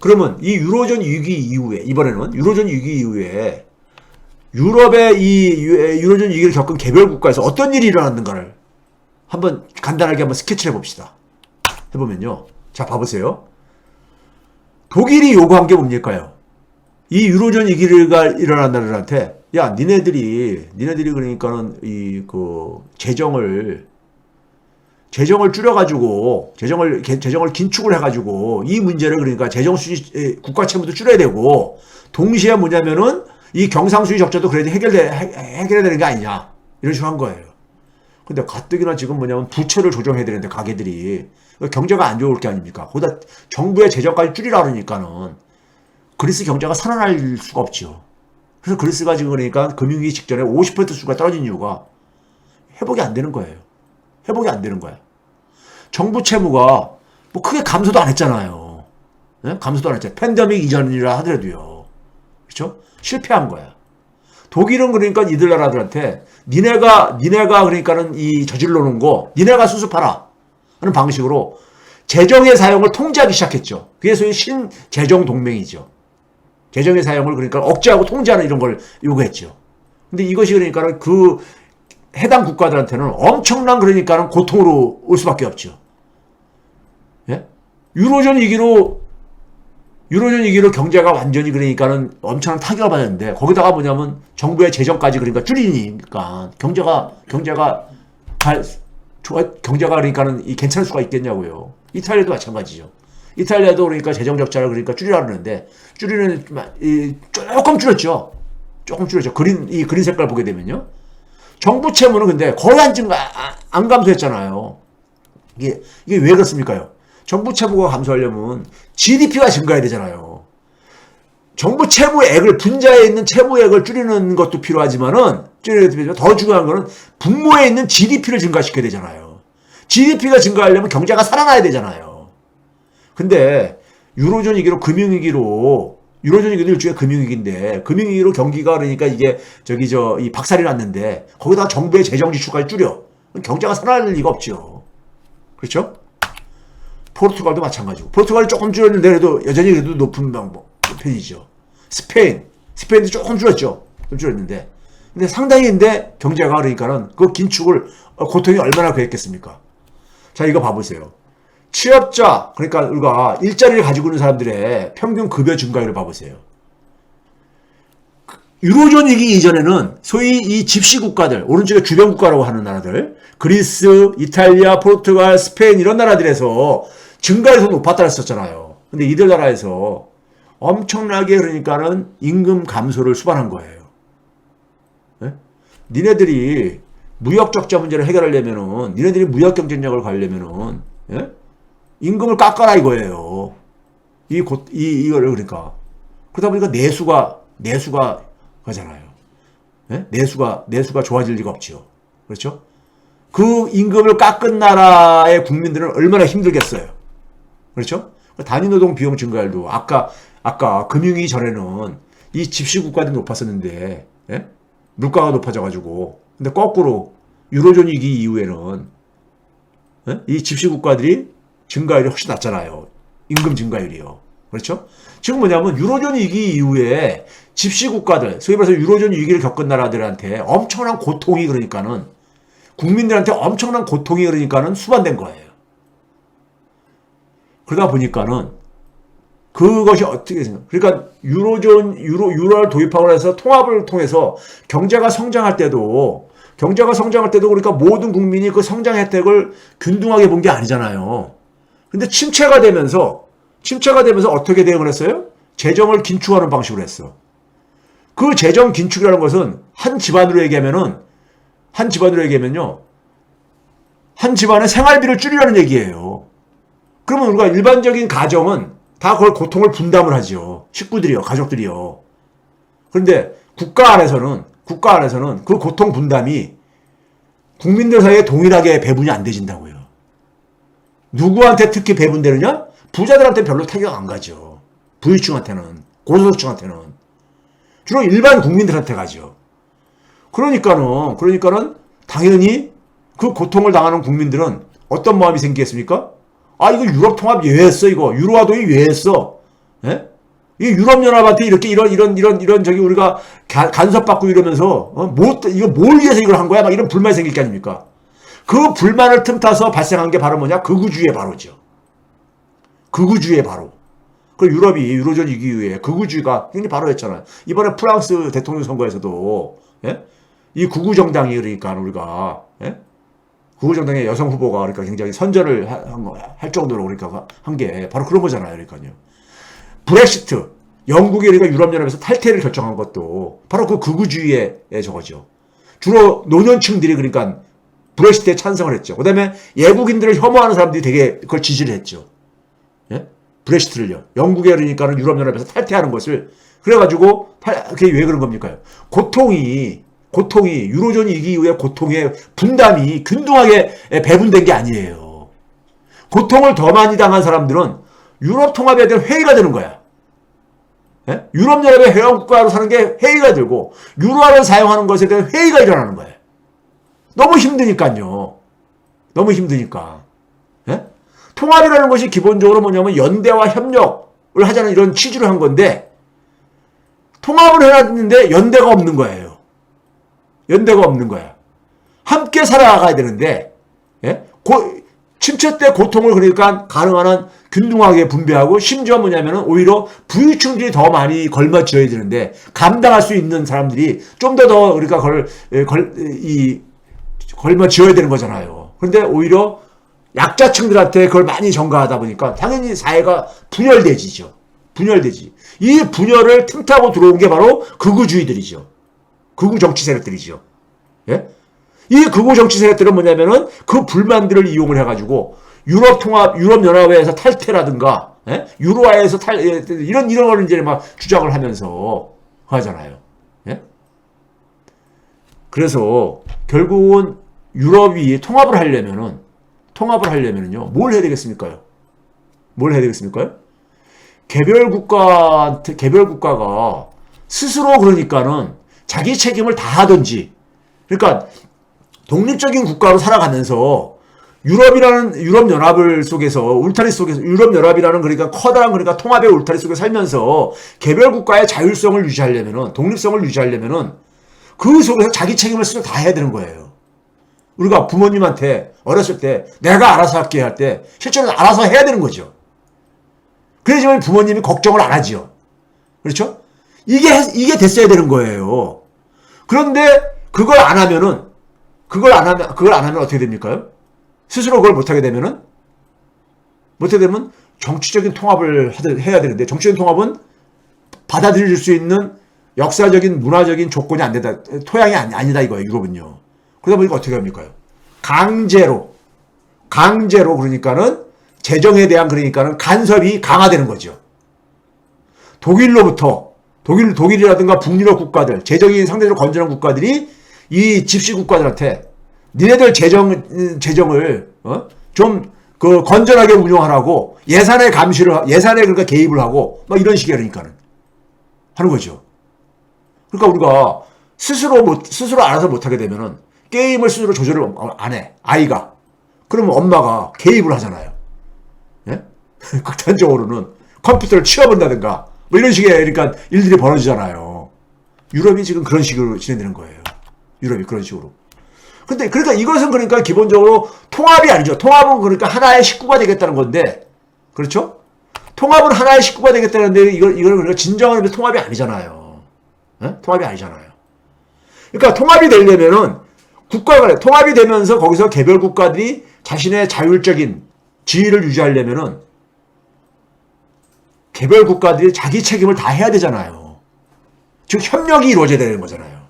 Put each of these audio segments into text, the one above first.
그러면 이 유로존 위기 이후에 이번에는 유로존 위기 이후에 유럽의 이 유- 유로존 위기를 겪은 개별 국가에서 어떤 일이 일어났는가를 한번 간단하게 한번 스케치를 해봅시다. 해보면요. 자, 봐보세요. 독일이 요구한 게 뭡니까요? 이 유로존 위기가 일어난 나라들한테 야, 니네들이 니네들이 그러니까는 이 그 재정을 재정을 줄여가지고 재정을 개- 재정을 긴축을 해가지고 이 문제를 그러니까 재정 수지 에, 국가 채무도 줄여야 되고 동시에 뭐냐면은 이 경상수지 적자도 그래도 해결돼 해- 해결해야 되는 게 아니냐 이런 식으로 한 거예요. 근데 가뜩이나 지금 뭐냐면 부채를 조정해야 되는데 가게들이 경제가 안 좋을 게 아닙니까? 거기다 정부의 재정까지 줄이라 그러니까는 그리스 경제가 살아날 수가 없죠. 그래서 그리스가 지금 그러니까 금융위기 직전에 50% 수가 떨어진 이유가 회복이 안 되는 거예요. 회복이 안 되는 거야. 정부 채무가 뭐 크게 감소도 안 했잖아요. 예? 감소도 안 했잖아요. 팬데믹 이전이라 하더라도요. 그렇죠? 실패한 거야. 독일은 그러니까 이들 나라들한테 니네가 니네가 그러니까는 이 저질러 놓은 거 니네가 수습하라 하는 방식으로 재정의 사용을 통제하기 시작했죠. 그게 소위 신재정 동맹이죠. 재정의 사용을 그러니까 억제하고 통제하는 이런 걸 요구했죠. 근데 이것이 그러니까는 그 해당 국가들한테는 엄청난 그러니까는 고통으로 올 수밖에 없죠. 예? 유로존 위기로 유로존 위기로 경제가 완전히 그러니까는 엄청난 타격을 받았는데 거기다가 뭐냐면 정부의 재정까지 그러니까 줄이니까 경제가 경제가 잘 좋아 경제가 그러니까는 이 괜찮을 수가 있겠냐고요. 이탈리아도 마찬가지죠. 이탈리아도 그러니까 재정 적자를 그러니까 줄이라 그러는데 줄이는 이 조금 줄였죠. 조금 줄였죠. 그린 이 그린 색깔 보게 되면요. 정부 채무는 근데 거의 안 증가 아- 안 감소했잖아요. 이게 이게 왜 그렇습니까요? 정부 채무가 감소하려면 GDP가 증가해야 되잖아요. 정부 채무액을 분자에 있는 채무액을 줄이는 것도 필요하지만은 줄이는 더 중요한 거는 분모에 있는 GDP를 증가시켜야 되잖아요. GDP가 증가하려면 경제가 살아나야 되잖아요. 근데 유로존 위기로 금융위기로 유로존 위기도 일종의 금융위기인데 금융위기로 경기가 그러니까 이게 저기 저 이 박살이 났는데 거기다 정부의 재정 지출까지 줄여 경제가 살아날 리가 없죠. 그렇죠? 포르투갈도 마찬가지고 포르투갈이 조금 줄였는데 그래도 여전히 그래도 높은 방법 편이죠. 스페인 스페인도 조금 줄였죠. 좀 줄였는데 근데 상당히 근데 경제가 그러니까는 그 긴축을 어, 고통이 얼마나 그랬겠습니까? 자 이거 봐보세요. 취업자 그러니까 우리가 일자리를 가지고 있는 사람들의 평균 급여 증가율을 봐보세요. 유로존 위기 이전에는 소위 이 집시 국가들 오른쪽에 주변 국가라고 하는 나라들 그리스, 이탈리아, 포르투갈, 스페인 이런 나라들에서 더 높았다 했었잖아요. 근데 이들 나라에서 엄청나게 그러니까는 임금 감소를 수반한 거예요. 예? 니네들이 무역 적자 문제를 해결하려면은 니네들이 무역 경쟁력을 가려면은 예? 임금을 깎아라 이거예요. 이 곧, 이, 이거를 그러니까. 그러다 보니까 내수가, 내수가 가잖아요. 예? 내수가, 내수가 좋아질 리가 없죠. 그렇죠? 그 임금을 깎은 나라의 국민들은 얼마나 힘들겠어요. 그렇죠? 단위노동 비용 증가율도 아까, 아까 금융위 전에는 이 집시 국가들이 높았었는데, 예? 물가가 높아져가지고, 근데 거꾸로 유로존 위기 이후에는 예? 이 집시 국가들이 증가율이 훨씬 낮잖아요. 임금 증가율이요. 그렇죠? 지금 뭐냐면 유로존 위기 이후에 집시 국가들, 소위 말해서 유로존 위기를 겪은 나라들한테 엄청난 고통이 그러니까는 국민들한테 엄청난 고통이 그러니까는 수반된 거예요. 그러다 보니까는 그것이 어떻게 생각? 그러니까 유로존 유로 유로를 도입하고 나서 통합을 통해서 경제가 성장할 때도 경제가 성장할 때도 그러니까 모든 국민이 그 성장 혜택을 균등하게 본 게 아니잖아요. 근데 침체가 되면서 침체가 되면서 어떻게 대응을 했어요? 재정을 긴축하는 방식으로 했어. 그 재정 긴축이라는 것은 한 집안으로 얘기하면은 한 집안으로 얘기하면요. 한 집안의 생활비를 줄이라는 얘기예요. 그러면 우리가 일반적인 가정은 다 그걸 고통을 분담을 하죠. 식구들이요, 가족들이요. 그런데 국가 안에서는 국가 안에서는 그 고통 분담이 국민들 사이에 동일하게 배분이 안 되진다고요. 누구한테 특히 배분되느냐? 부자들한테 별로 타격 안 가죠. 부유층한테는 고소득층한테는 주로 일반 국민들한테 가죠. 그러니까는 그러니까는 당연히 그 고통을 당하는 국민들은 어떤 마음이 생기겠습니까? 아 이거 유럽 통합 왜 했어 이거 유로화동이 왜 했어? 예? 이 유럽연합한테 이렇게 이런 이런 이런 이런 저기 우리가 가- 간섭받고 이러면서 어? 뭐 이거 뭘 위해서 이걸 한 거야? 막 이런 불만이 생길 게 아닙니까? 그 불만을 틈타서 발생한 게 바로 뭐냐? 극우주의 바로죠. 극우주의 바로. 그 유럽이 유로존 위기 이후에 극우주의가 굉장히 바로 했잖아요. 이번에 프랑스 대통령 선거에서도 예? 이 극우 정당이 그러니까 우리가 예? 극우 정당의 여성 후보가 그러니까 굉장히 선전을 할 정도로 그러니까 한 게 바로 그런 거잖아요. 그러니까요. 브렉시트 영국이 그러니까 유럽연합에서 탈퇴를 결정한 것도 바로 그 극우주의의 저거죠. 주로 노년층들이 그러니까 브렉시트에 찬성을 했죠. 그다음에 예국인들을 혐오하는 사람들이 되게 그걸 지지를 했죠. 예? 브렉시트를요. 영국에 그러니까는 유럽연합에서 탈퇴하는 것을 그래가지고 탈, 그게 왜 그런 겁니까? 고통이 고통이 유로존 위기 이후에 고통의 분담이 균등하게 배분된 게 아니에요. 고통을 더 많이 당한 사람들은 유럽 통합에 대한 회의가 되는 거야. 예? 유럽 연합의 회원국가로 사는 게 회의가 들고 유로화를 사용하는 것에 대한 회의가 일어나는 거예요. 너무 힘드니까요. 너무 힘드니까. 예? 통합이라는 것이 기본적으로 뭐냐면 연대와 협력을 하자는 이런 취지를 한 건데 통합을 해놨는데 연대가 없는 거예요. 연대가 없는 거야. 함께 살아가야 되는데 예? 고, 침체 때 고통을 그러니까 가능한 한 균등하게 분배하고 심지어 뭐냐면 은 오히려 부유층들이 더 많이 걸맞춰야 되는데 감당할 수 있는 사람들이 좀 더더 그러니까 걸, 에, 걸, 이, 걸맞춰야 되는 거잖아요. 근데 오히려 약자층들한테 그걸 많이 전가하다 보니까 당연히 사회가 분열되지죠. 분열되지. 이 분열을 틈타고 들어온 게 바로 극우주의들이죠. 극우 정치 세력들이죠. 예? 이 극우 정치 세력들은 뭐냐면은 그 불만들을 이용을 해가지고 유럽 통합, 유럽 연합회에서 탈퇴라든가, 예? 유로화에서 탈, 예, 이런, 이런 거를 이제 막 주장을 하면서 하잖아요. 예? 그래서 결국은 유럽이 통합을 하려면은, 통합을 하려면은요, 뭘 해야 되겠습니까요? 뭘 해야 되겠습니까요? 개별 국가, 개별 국가가 스스로 그러니까는 자기 책임을 다 하든지, 그러니까 독립적인 국가로 살아가면서 유럽이라는 유럽 연합을 속에서 울타리 속에서 유럽 연합이라는 그러니까 커다란 그러니까 통합의 울타리 속에 살면서 개별 국가의 자율성을 유지하려면은 독립성을 유지하려면은 그 속에서 자기 책임을 스스로 다 해야 되는 거예요. 우리가 부모님한테 어렸을 때 내가 알아서 할게 할 때 실제로 알아서 해야 되는 거죠. 그래야지만 부모님이 걱정을 안 하지요. 그렇죠? 이게 이게 됐어야 되는 거예요. 그런데 그걸 안 하면은 그걸 안 하면 그걸 안 하면 어떻게 됩니까요? 스스로 그걸 못 하게 되면은 못 하게 되면 정치적인 통합을 해야 되는데 정치적인 통합은 받아들일 수 있는 역사적인 문화적인 조건이 안 된다. 토양이 아니, 아니다 이거예요. 유럽은요. 그러다 보니까 어떻게 합니까? 강제로 강제로 그러니까는 재정에 대한 그러니까는 간섭이 강화되는 거죠. 독일로부터 독일 독일이라든가 북유럽 국가들 재정이 상대적으로 건전한 국가들이 이 집시 국가들한테 니네들 재정 재정을 어? 좀 그 건전하게 운영하라고 예산에 감시를 하- 예산에 그러니까 개입을 하고 막 이런 식의 그러니까는 하는 거죠. 그러니까 우리가 스스로 못 스스로 알아서 못하게 되면은 게임을 스스로 조절을 안 해 아이가 그러면 엄마가 개입을 하잖아요. 예? 극단적으로는 컴퓨터를 치워본다든가 뭐 이런 식의 그러니까 일들이 벌어지잖아요. 유럽이 지금 그런 식으로 진행되는 거예요. 유럽이 그런 식으로. 근데 그러니까 이것은 그러니까 기본적으로 통합이 아니죠. 통합은 그러니까 하나의 식구가 되겠다는 건데 그렇죠? 통합은 하나의 식구가 되겠다는데 이걸 이걸 그러니까 진정한 통합이 아니잖아요. 예? 통합이 아니잖아요. 그러니까 통합이 되려면은 국가 간에 통합이 되면서 거기서 개별 국가들이 자신의 자율적인 지위를 유지하려면은 개별 국가들이 자기 책임을 다 해야 되잖아요. 즉 협력이 이루어져야 되는 거잖아요.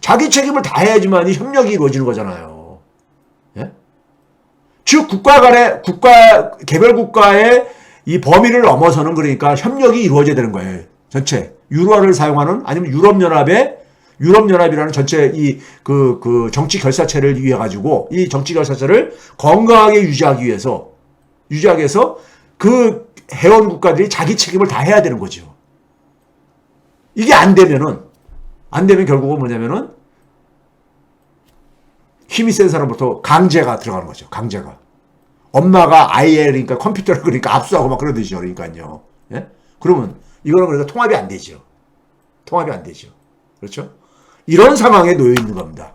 자기 책임을 다 해야지만 이 협력이 이루어지는 거잖아요. 예? 즉 국가 간의 국가 개별 국가의 이 범위를 넘어서는 그러니까 협력이 이루어져야 되는 거예요. 전체 유로화를 사용하는 아니면 유럽 연합의 유럽 연합이라는 전체 이그그 정치 결사체를 위해 가지고 이 정치 결사체를 건강하게 유지하기 위해서 유지하기 위해서 그 회원 국가들이 자기 책임을 다 해야 되는 거죠. 이게 안 되면은 안 되면 결국은 뭐냐면은 힘이 센 사람부터 강제가 들어가는 거죠. 강제가. 엄마가 아이의 그러니까 컴퓨터를 그러니까 압수하고 막 그러듯이요. 그러니까요. 예? 그러면 이거는 그러니까 통합이 안 되죠. 통합이 안 되죠. 그렇죠? 이런 상황에 놓여 있는 겁니다.